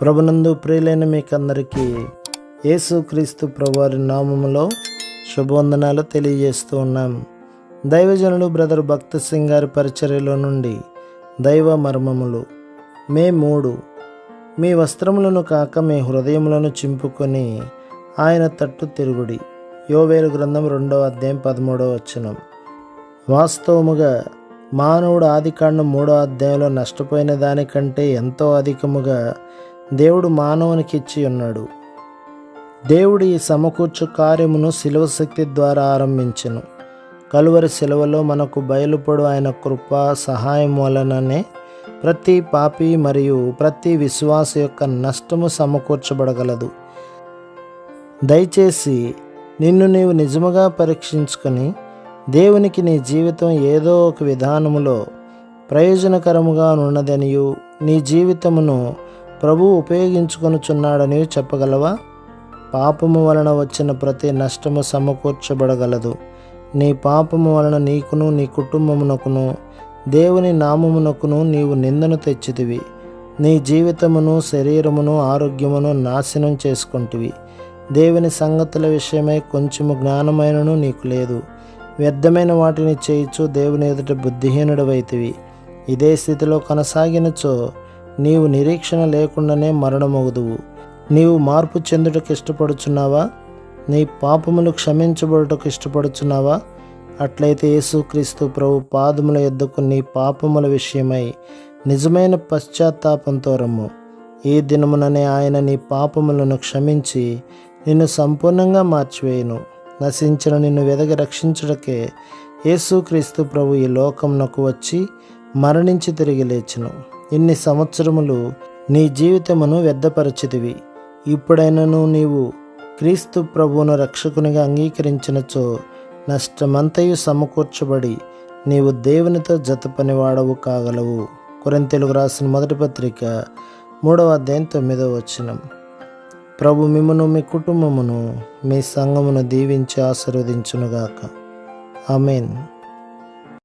ప్రభునందు ప్రియులైన మీకందరికీ యేసుక్రీస్తు ప్రభువారి నామములో శుభవందనాలు తెలియజేస్తూ ఉన్నాం. దైవజనులు బ్రదర్ భక్త సింగ్ గారి పరిచర్యలో నుండి దైవ మర్మములు మే మూడు. మీ వస్త్రములను కాక మీ హృదయములను చింపుకొని ఆయన తట్టు తిరుగుడి. యోవేలు గ్రంథం రెండవ అధ్యాయం పదమూడవ వచనం. వాస్తవముగా మానవుడు ఆదికాండం మూడో అధ్యాయంలో నష్టపోయిన దానికంటే ఎంతో అధికముగా దేవుడు మానవునికి ఇచ్చి ఉన్నాడు. దేవుడు ఈ సమకూర్చు కార్యమును శిలువ శక్తి ద్వారా ఆరంభించెను. కలువరి శిలువలో మనకు బయలుపడు ఆయన కృప సహాయం వలననే ప్రతి పాపి మరియు ప్రతి విశ్వాస యొక్క నష్టము సమకూర్చబడగలదు. దయచేసి నిన్ను నీవు నిజముగా పరీక్షించుకొని దేవునికి నీ జీవితం ఏదో ఒక విధానములో ప్రయోజనకరముగా ఉన్నదనియు నీ జీవితమును ప్రభు ఉపయోగించుకొనుచున్నాడని చెప్పగలవా? పాపము వలన వచ్చిన ప్రతి నష్టము సమకూర్చబడగలదు. నీ పాపము వలన నీకును నీ కుటుంబమునకును దేవుని నామమునకును నీవు నిందను తెచ్చితివి. నీ జీవితమును శరీరమును ఆరోగ్యమును నాశనం చేసుకుంటివి. దేవుని సంగతుల విషయమై కొంచెము జ్ఞానమైనను నీకు లేదు. వ్యర్థమైన వాటిని చేయించు దేవుని ఎదుట బుద్ధిహీనుడవైతివి. ఇదే స్థితిలో కొనసాగినచో నీవు నిరీక్షణ లేకుండానే మరణమగుదువు. నీవు మార్పు చెందుటకు ఇష్టపడుచున్నావా? నీ పాపములు క్షమించబడుటకు ఇష్టపడుచున్నావా? అట్లయితే యేసుక్రీస్తు ప్రభు పాదముల ఎద్దుకు నీ పాపముల విషయమై నిజమైన పశ్చాత్తాపంతో రమ్ము. ఈ దినముననే ఆయన నీ పాపములను క్షమించి నిన్ను సంపూర్ణంగా మార్చివేయును. నశించిన నిన్ను వెదగి రక్షించుటకే యేసుక్రీస్తు ప్రభు ఈ లోకమునకు వచ్చి మరణించి తిరిగి లేచును. ఇన్ని సంవత్సరములు నీ జీవితమును వ్యర్థపరచితివి. ఇప్పుడైనను నీవు క్రీస్తు ప్రభువును రక్షకునిగా అంగీకరించినచో నష్టమంతయు సమకూర్చబడి నీవు దేవునితో జతపనివాడవు కాగలవు. కొరంతెలుగు రాసిన మొదటి పత్రిక మూడవ అధ్యాయం తొమ్మిదవ వచనం. ప్రభు మిమ్మను మీ కుటుంబమును మీ సంఘమును దీవించి ఆశీర్వదించునుగాక. ఆమెన్.